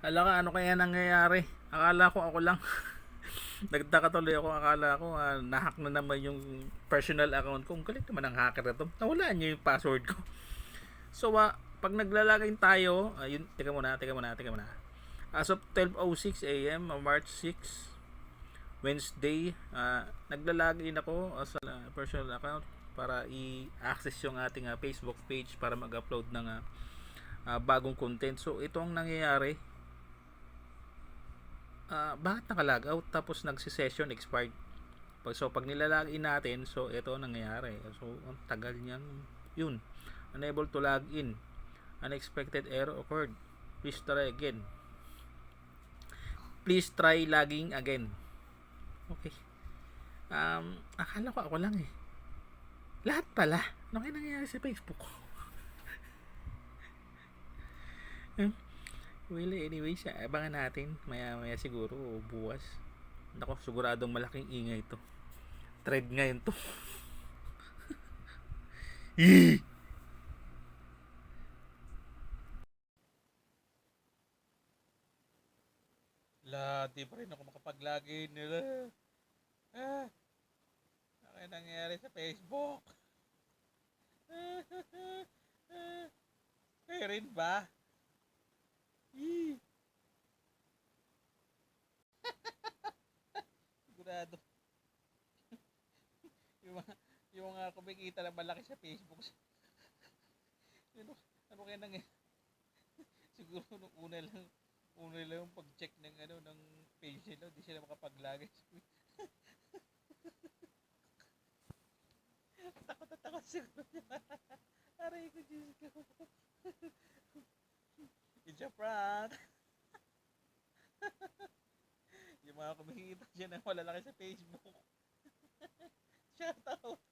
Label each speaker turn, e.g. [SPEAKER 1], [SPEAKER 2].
[SPEAKER 1] Hala ka, ano kaya nangyayari? Akala ko ako lang. Nagtaka tuloy ako, akala ko ah, nahack na naman yung personal account ko. Ang galing naman ang hacker na to. Nawala niya yung password ko. So, ah, pag naglalagay tayo, ayun, teka muna, teka muna, teka muna. As of 12.06 a.m., uh, March 6, Wednesday, ah, naglalagin ako as a ah, personal account para i-access yung ating ah, Facebook page para mag-upload ng ah, ah, bagong content. So, ito ang nangyayari. Ah, bakit nakalag out tapos nagsi-session expired? So, pag nilalagin natin, so ito ang nangyayari. So, ang tagal niyan. Yun. Unable to log in. Unexpected error occurred. Please try again. Please try logging again. Okay. Um, akala ko ako lang eh. Lahat pala. Ano kaya nangyayari sa Facebook? Hmm? well, anyway, siya, abangan natin. Maya, maya siguro, o buwas. Nako, siguradong malaking ingay to. Thread ngayon to. La, di pa rin ako makapaglagin nila. Ah, ano kaya nangyayari sa Facebook? Kayo rin ba? Yee. Sigurado. yung mga, yung mga kumikita na malaki sa Facebook. ano, ano kaya nang Siguro nung una lang, una lang yung pag-check ng ano, ng page nila, di sila makapaglagay. takot na takot siguro. Aray ko, Diyos ko. It's a prank. Yung mga kumikita dyan na malalaki sa Facebook. Shout out.